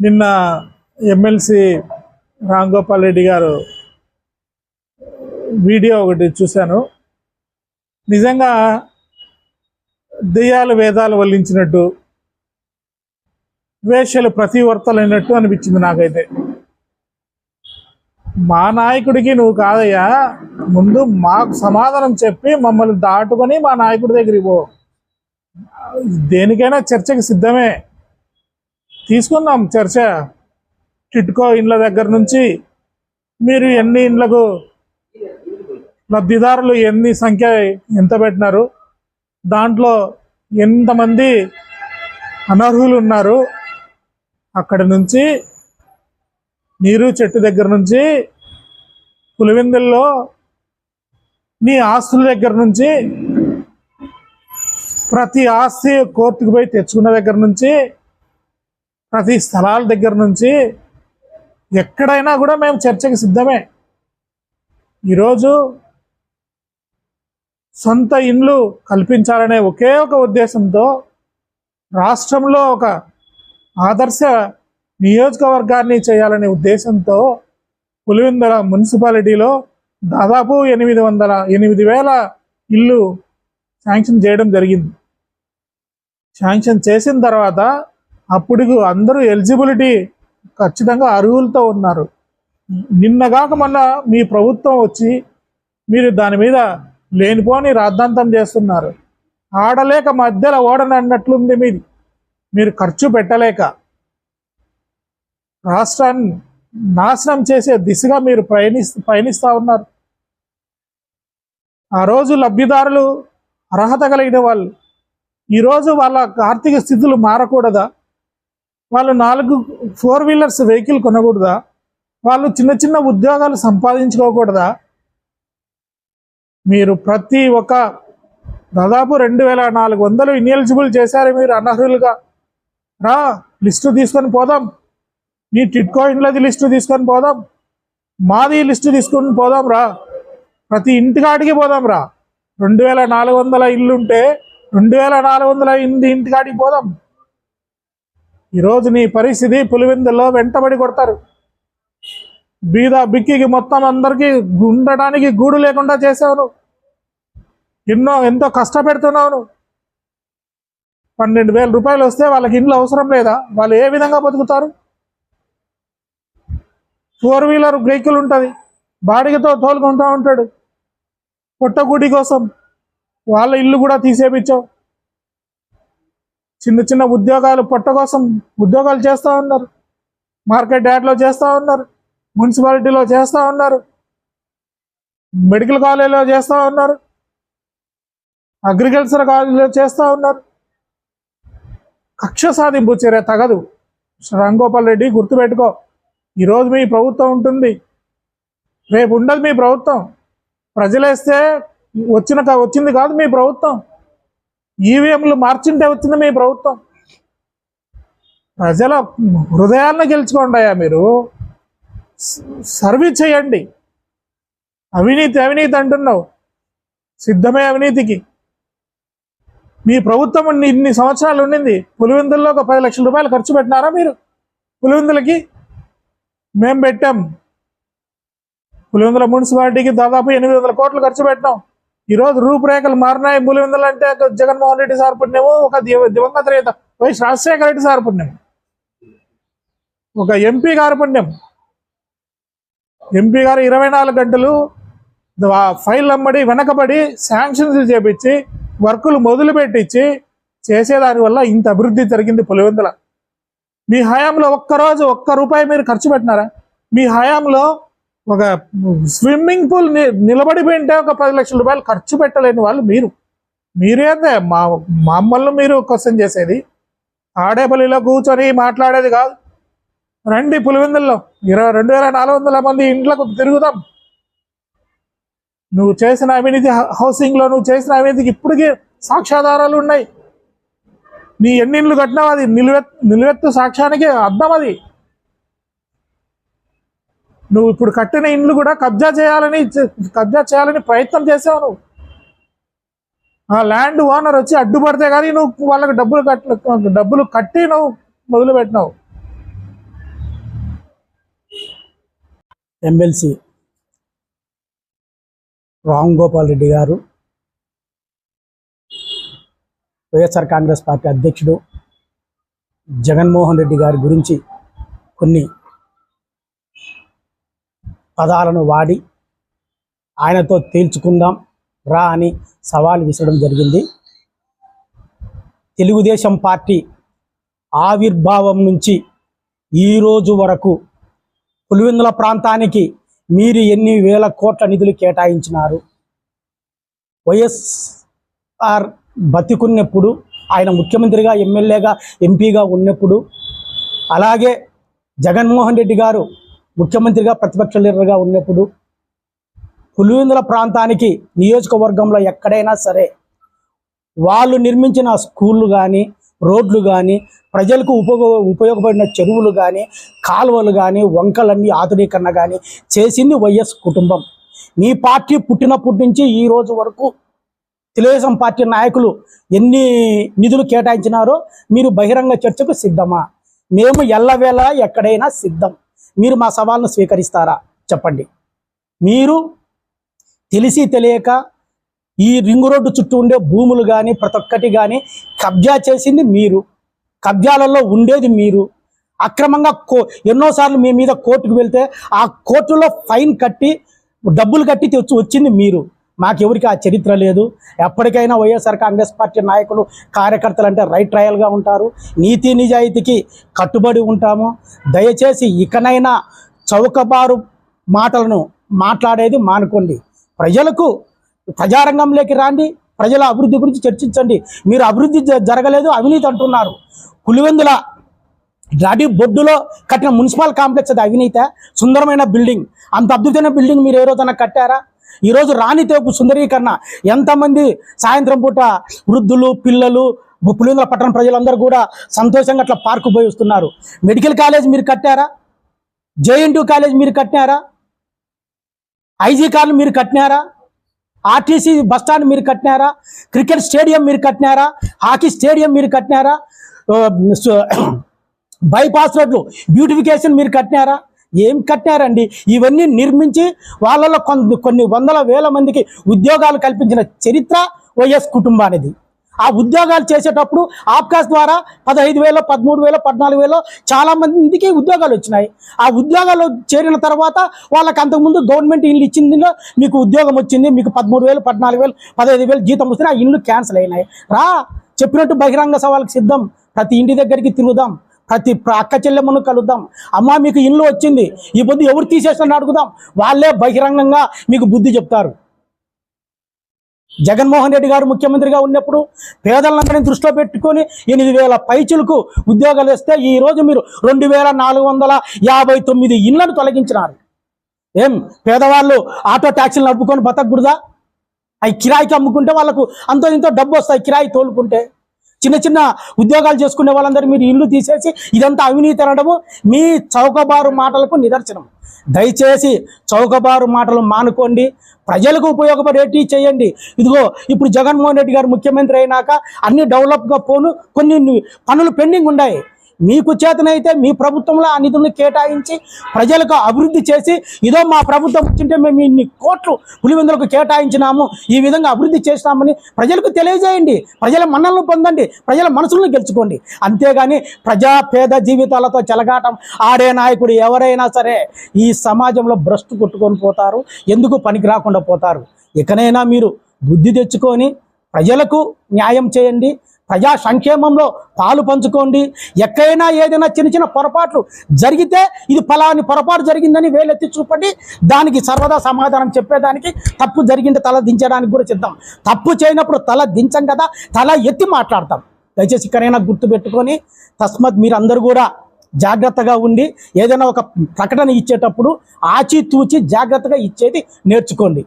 నిన్న ఎమ్మెల్సీ రామ్ గోపాల్ రెడ్డి గారు వీడియో ఒకటి చూశాను. నిజంగా దెయ్యాలు వేదాలు వల్లించినట్టు వేషలు ప్రతివర్తలైనట్టు అనిపించింది నాకైతే. మా నాయకుడికి నువ్వు కాదయ్యా ముందు మాకు సమాధానం చెప్పి మమ్మల్ని దాటుకొని మా నాయకుడి దగ్గరికి పో. దేనికైనా చర్చకి సిద్ధమే. తీసుకుందాం చర్చ. టిట్కో ఇండ్ల దగ్గర నుంచి మీరు ఎన్ని ఇండ్లకు లబ్ధిదారులు ఎన్ని సంఖ్య ఎంత పెట్టినారు? దాంట్లో ఎంతమంది అనర్హులు ఉన్నారు? అక్కడి నుంచి నీరు చెట్టు దగ్గర నుంచి పులివెందుల్లో నీ ఆస్తుల దగ్గర నుంచి ప్రతి ఆస్తి కోర్టుకు పోయి తెచ్చుకున్న దగ్గర నుంచి ప్రతి స్థలాల దగ్గర నుంచి ఎక్కడైనా కూడా మేము చర్చకి సిద్ధమే. ఈరోజు సొంత ఇండ్లు కల్పించాలనే ఒకే ఒక ఉద్దేశంతో రాష్ట్రంలో ఒక ఆదర్శ నియోజకవర్గాన్ని చేయాలనే ఉద్దేశంతో పులివెందుల మున్సిపాలిటీలో దాదాపు ఎనిమిది వందల ఎనిమిది వేల ఇల్లు శాంక్షన్ చేయడం జరిగింది. శాంక్షన్ చేసిన తర్వాత అప్పుడు అందరూ ఎలిజిబిలిటీ ఖచ్చితంగా అర్హులతో ఉన్నారు. నిన్నగాక మొన్న మీ ప్రభుత్వం వచ్చి మీరు దాని మీద లేనిపోని రాద్ధాంతం చేస్తున్నారు. ఆడలేక మధ్యలో ఓడనన్నట్లుంది మీది. మీరు ఖర్చు పెట్టలేక రాష్ట్రాన్ని నాశనం చేసే దిశగా మీరు పయనిస్తూ పయనిస్తూ ఉన్నారు. ఆ రోజు లబ్ధిదారులు అర్హత కలిగిన వాళ్ళు. ఈరోజు వాళ్ళ ఆర్థిక స్థితులు మారకూడదా? వాళ్ళు నాలుగు ఫోర్ వీలర్స్ వెహికల్ కొనకూడదా? వాళ్ళు చిన్న చిన్న ఉద్యోగాలు సంపాదించుకోకూడదా? మీరు ప్రతి ఒక్క దాదాపు రెండు వేల నాలుగు వందలు ఇన్ఎలిజిబుల్ చేశారు మీరు అనర్హులుగా. రా లిస్టు తీసుకొని పోదాం. నీ టిట్కో ఇండ్లది లిస్టు తీసుకొని పోదాం. మాది లిస్టు తీసుకొని పోదాం రా. ప్రతి ఇంటికాడికి పోదాం రా. రెండు వేల నాలుగు వందల ఇల్లు ఉంటే రెండు వేల నాలుగు వందల ఇంటి ఇంటికాడికి పోదాం. ఈరోజు నీ పరిస్థితి పులివెందుల్లో వెంటబడి కొడతారు. బీద బిక్కికి మొత్తం అందరికీ ఉండడానికి గూడు లేకుండా చేసావు ఎన్నో ఎంతో కష్టపెడుతున్నావు నువ్వు. పన్నెండు వేల రూపాయలు వస్తే వాళ్ళకి ఇండ్లు అవసరం లేదా? వాళ్ళు ఏ విధంగా బతుకుతారు? ఫోర్ వీలర్ వెహికల్ ఉంటుంది. బాడిగతో తోలుకుంటూ ఉంటాడు. పొట్టగూడి కోసం వాళ్ళ ఇల్లు కూడా తీసేపించావు చిన్న చిన్న ఉద్యోగాలు పొట్ట కోసం ఉద్యోగాలు చేస్తూ ఉన్నారు. మార్కెట్ యార్డ్లో చేస్తూ ఉన్నారు. మున్సిపాలిటీలో చేస్తూ ఉన్నారు. మెడికల్ కాలేజీలో చేస్తూ ఉన్నారు. అగ్రికల్చర్ కాలేజీలో చేస్తూ ఉన్నారు. కక్ష సాధింపు చర్య తగదు. రాంగోపాల్ రెడ్డి గుర్తుపెట్టుకో ఈరోజు మీ ప్రభుత్వం ఉంటుంది. రేపు ఉండదు మీ ప్రభుత్వం. ప్రజలేస్తే వచ్చిన వచ్చింది కాదు మీ ప్రభుత్వం. ఈవీఎంలు మార్చింటే వచ్చింది మీ ప్రభుత్వం. ప్రజల హృదయాలను గెలుచుకోండి అయ్యా మీరు. సర్వీస్ చేయండి. అవినీతి అవినీతి అంటున్నావు. సిద్ధమే అవినీతికి. మీ ప్రభుత్వం ఇన్ని- ఇన్ని సంవత్సరాలు ఉండింది. పులివెందుల్లో ఒక పది లక్షల రూపాయలు ఖర్చు పెట్టినారా మీరు? పులివెందులకి? మేము పెట్టాం. పులివెందుల మున్సిపాలిటీకి దాదాపు ఎనిమిది వందల కోట్లు ఖర్చు పెట్టినాం. ఈరోజు రూపురేఖలు మారినాయి. పులివెందులు అంటే జగన్మోహన్ రెడ్డి సార్ పుణ్యము ఒక దివంగత రేత వైఎస్ రాజశేఖర రెడ్డి సార్ పుణ్యం ఒక ఎంపీ గారి పుణ్యం ఎంపీ గారు ఇరవై నాలుగు గంటలు ఫైల్ అమ్మడి వెనకబడి శాంక్షన్స్ చేపించి వర్కులు మొదలు పెట్టించి చేసేదాని వల్ల ఇంత అభివృద్ధి జరిగింది పులివెందుల. మీ హయాంలో ఒక్కరోజు ఒక్క రూపాయి మీరు ఖర్చు పెట్టినారా? మీ హయాంలో ఒక స్విమ్మింగ్ పూల్ ని- నిలబడిపోయింటే ఒక పది లక్షల రూపాయలు ఖర్చు పెట్టలేని వాళ్ళు మీరు. మీరేందే మా మమ్మల్ని మీరు క్వశ్చన్ చేసేది. ఆడేపల్లిలో కూర్చొని మాట్లాడేది కాదు. రండి పులివెందుల్లో. ఇరవై రెండు వేల నాలుగు వందల మంది ఇంట్లకు తిరుగుదాం నువ్వు చేసిన అవినీతి హౌసింగ్లో నువ్వు చేసిన అవినీతికి ఇప్పటికీ సాక్ష్యాధారాలు ఉన్నాయి. నీ ఎన్ని ఇండ్లు కట్టినావు అది? నిలువెత్ నిలువెత్తు సాక్ష్యానికి అర్థం అది. నువ్వు ఇప్పుడు కట్టిన ఇండ్లు కూడా కబ్జా చేయాలని కబ్జా చేయాలని ప్రయత్నం చేసావు నువ్వు. ఆ ల్యాండ్ ఓనర్ వచ్చి అడ్డుపడితే కానీ నువ్వు వాళ్ళకి డబ్బులు కట్ట డబ్బులు కట్టి నువ్వు మొదలు పెట్టినావు MLC Ram Gopal Reddy garu YSR Congress party అధ్యక్షుడు జగన్మోహన్ రెడ్డి గారి గురించి కొన్ని పదాలను వాడి ఆయనతో తేల్చుకుందాం రా అని సవాల్ విసరడం జరిగింది. తెలుగుదేశం పార్టీ ఆవిర్భావం నుంచి ఈ రోజు వరకు పులివెందుల ప్రాంతానికి మీరు ఎన్ని వేల కోట్ల నిధులు కేటాయించినారు? వైఎస్ఆర్ బతికున్నప్పుడు ఆయన ముఖ్యమంత్రిగా ఎమ్మెల్యేగా ఎంపీగా ఉన్నప్పుడు అలాగే జగన్మోహన్ రెడ్డి గారు ముఖ్యమంత్రిగా ప్రతిపక్ష లీడర్గా ఉన్నప్పుడు పులివెందుల ప్రాంతానికి నియోజకవర్గంలో ఎక్కడైనా సరే వాళ్ళు నిర్మించిన స్కూళ్ళు కానీ రోడ్లు కానీ ప్రజలకు ఉపయోగ ఉపయోగపడిన చెరువులు కానీ కాలువలు కానీ వంకలన్నీ ఆధునీకరణ కానీ చేసింది వైఎస్ కుటుంబం. మీ పార్టీ పుట్టినప్పటి నుంచి ఈ రోజు వరకు తెలుగుదేశం పార్టీ నాయకులు ఎన్ని నిధులు కేటాయించినారో మీరు బహిరంగ చర్చకు సిద్ధమా? మేము ఎల్లవేళ ఎక్కడైనా సిద్ధం. మీరు మా సవాల్ను స్వీకరిస్తారా? చెప్పండి. మీరు తెలిసి తెలియక ఈ రింగు రోడ్డు చుట్టూ ఉండే భూములు కానీ ప్రతి ఒక్కటి కానీ కబ్జా చేసింది మీరు. కబ్జాలలో ఉండేది మీరు. అక్రమంగా కో ఎన్నోసార్లు మీ మీద కోర్టుకు వెళ్తే ఆ కోర్టులో ఫైన్ కట్టి డబ్బులు కట్టి తెచ్చి వచ్చింది మీరు. మాకెవరికి ఆ చరిత్ర లేదు. ఎప్పటికైనా వైఎస్ఆర్ కాంగ్రెస్ పార్టీ నాయకులు కార్యకర్తలు అంటే రైట్ ట్రయల్గా ఉంటారు. నీతి నిజాయితీకి కట్టుబడి ఉంటాము. దయచేసి ఇకనైనా చౌకబారు మాటలను మాట్లాడేది మానుకోండి. ప్రజలకు ప్రజారంగంలోకి రాండి. ప్రజల అభివృద్ధి గురించి చర్చించండి. మీరు అభివృద్ధి జ- జరగలేదు అవినీతి అంటున్నారు. పులివెందుల రాడి బొడ్డులో కట్టిన మున్సిపల్ కాంప్లెక్స్ అది అవినీత సుందరమైన బిల్డింగ్. అంత అద్భుతమైన బిల్డింగ్ మీరు ఏ రోజైనా కట్టారా? ఈరోజు రాణితేపు సుందరీకరణ. ఎంతమంది సాయంత్రం పూట వృద్ధులు పిల్లలు పులిందల పట్టణ ప్రజలందరూ కూడా సంతోషంగా అట్లా పార్కు పోయి వస్తున్నారు. మెడికల్ కాలేజ్ మీరు కట్టారా? జేఎన్టీ కాలేజ్ మీరు కట్టినారా? ఐజీ కార్లు మీరు కట్టినారా? ఆర్టీసీ బస్ స్టాండ్ మీరు కట్టినారా? క్రికెట్ స్టేడియం మీరు కట్టినారా? హాకీ స్టేడియం మీరు కట్టినారా? బైపాస్ రోడ్లు బ్యూటిఫికేషన్ మీరు కట్టినారా? ఏం కట్టినారండి ఇవన్నీ నిర్మించి వాళ్ళలో కొన్ని కొన్ని వందల వేల మందికి ఉద్యోగాలు కల్పించిన చరిత్ర వైఎస్ కుటుంబానిది. ఆ ఉద్యోగాలు చేసేటప్పుడు ఆప్కాస్ ద్వారా పదహైదు వేలు పదమూడు వేలు పద్నాలుగు వేలు చాలా మందికి ఉద్యోగాలు వచ్చినాయి. ఆ ఉద్యోగాలు చేరిన తర్వాత వాళ్ళకి అంతకుముందు గవర్నమెంట్ ఇల్లు ఇచ్చిందిలో మీకు ఉద్యోగం వచ్చింది మీకు పదమూడు వేలు పద్నాలుగు వేలు పదహైదు వేలు జీతం వస్తే ఆ ఇల్లు క్యాన్సిల్ అయినాయి. రా చెప్పినట్టు బహిరంగ సవాళ్ళకి సిద్ధం. ప్రతి ఇంటి దగ్గరికి తిరుగుదాం. ప్రతి అక్క చెల్లెమ్మను కలుద్దాం. అమ్మ మీకు ఇల్లు వచ్చింది. ఈ బుద్ధి ఎవరు తీసేసిన అడుగుదాం. వాళ్ళే బహిరంగంగా మీకు బుద్ధి చెప్తారు. జగన్మోహన్ రెడ్డి గారు ముఖ్యమంత్రిగా ఉన్నప్పుడు పేదలందరినీ దృష్టిలో పెట్టుకొని ఎనిమిది వేల పైచులకు ఉద్యోగాలు ఇస్తే ఈరోజు మీరు రెండు వేల నాలుగు వందల యాభై తొమ్మిది ఇళ్ళను తొలగించినారు. ఏం? పేదవాళ్ళు ఆటో ట్యాక్సీలు నడుపుకొని బతకూడదా అవి కిరాయికి అమ్ముకుంటే వాళ్ళకు అంతో ఇంతో డబ్బు వస్తాయి కిరాయి తోలుకుంటే. చిన్న చిన్న ఉద్యోగాలు చేసుకునే వాళ్ళందరూ మీరు ఇల్లు తీసేసి ఇదంతా అవినీతి అనడము మీ చౌకబారు మాటలకు నిదర్శనం. దయచేసి చౌకబారు మాటలు మానుకోండి. ప్రజలకు ఉపయోగపడేటి చేయండి. ఇదిగో ఇప్పుడు జగన్మోహన్ రెడ్డి గారు ముఖ్యమంత్రి అయినాక అన్ని డెవలప్గా పోను కొన్ని పనులు పెండింగ్ ఉన్నాయి మీకు చేతనైతే మీ ప్రభుత్వంలో ఆ నిధులను కేటాయించి ప్రజలకు అభివృద్ధి చేసి ఇదో మా ప్రభుత్వం వచ్చింటే మేము ఇన్ని కోట్లు పులివెందులకు కేటాయించినాము ఈ విధంగా అభివృద్ధి చేసినామని ప్రజలకు తెలియజేయండి. ప్రజల మన్నలను పొందండి ప్రజల మనసులను గెలుచుకోండి. అంతేగాని ప్రజా పేద జీవితాలతో చెలగాటం ఆడే నాయకుడు ఎవరైనా సరే ఈ సమాజంలో భ్రష్టు కొట్టుకొని పోతారు ఎందుకు పనికి రాకుండా పోతారు? ఇకనైనా మీరు బుద్ధి తెచ్చుకొని ప్రజలకు న్యాయం చేయండి ప్రజా సంక్షేమంలో పాలు పంచుకోండి. ఎక్కడైనా ఏదైనా చిన్న చిన్న పొరపాట్లు జరిగితే ఇది ఫలాని పొరపాటు జరిగిందని వేలెత్తి చూపండి. దానికి సర్వదా సమాధానం చెప్పేదానికి తప్పు జరిగింది తల దించడానికి కూడా సిద్ధం. తప్పు చేయనప్పుడు తల దించం కదా తల ఎత్తి మాట్లాడతాం. దయచేసి ఇక్కడైనా గుర్తుపెట్టుకొని తస్మత్ మీరందరూ కూడా జాగ్రత్తగా ఉండి ఏదైనా ఒక ప్రకటన ఇచ్చేటప్పుడు ఆచితూచి జాగ్రత్తగా ఇచ్చేది నేర్చుకోండి.